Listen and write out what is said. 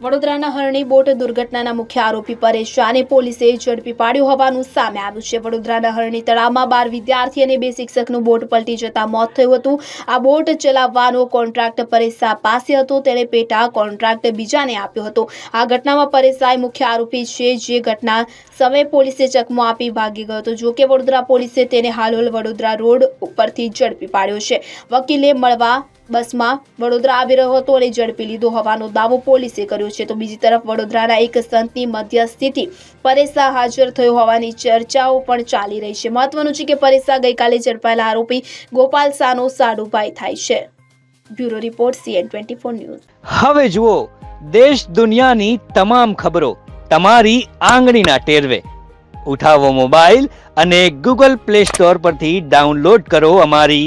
વડોદરાના હરણી બોટ દુર્ઘટનાના મુખ્ય આરોપી પરેશ શાહને પોલીસે ઝડપી પાડ્યો હોવાનું સામે આવ્યું છે. વડોદરાના હરણી તળાવમાં બાર વિદ્યાર્થી અને બે શિક્ષકનું બોટ પલટી જતા મોત થયું હતું. આ બોટ ચલાવવાનો કોન્ટ્રાક્ટ પરેશ શાહ પાસે હતો. તેણે પેટા કોન્ટ્રાક્ટ બીજાને આપ્યો હતો. આ ઘટનામાં પરેશ શાહ મુખ્ય આરોપી છે જે ઘટના સમયે પોલીસે ચકમો આપી ભાગી ગયો હતો. જોકે વડોદરા પોલીસે તેને હાલોલ વડોદરા રોડ ઉપરથી ઝડપી પાડ્યો છે. વકીલે મળવા બસમાં વડોદરા આવી રહ્યો હતો અને ઝડપી લીધો હોવાનો દાવો પોલીસે કર્યો છે. તો બીજી તરફ વડોદરાના એક સંતની મધ્યસ્થિતિ પરેસા હાજર થયો હોવાની ચર્ચાઓ પણ ચાલી રહી છે. મહત્વનું છે કે પરેસા ગઈકાલે ઝડપાયેલા આરોપી ગોપાલ શાહનો સાડુભાઈ થાય છે. Bureau report CN twenty four news. હવે જુઓ, દેશ દુનિયાની તમામ ખબરો તમારી આંગળીના ટેરવે. ઉઠાવો મોબાઈલ અને ગૂગલ પ્લે સ્ટોર પરથી ડાઉનલોડ કરો અમારી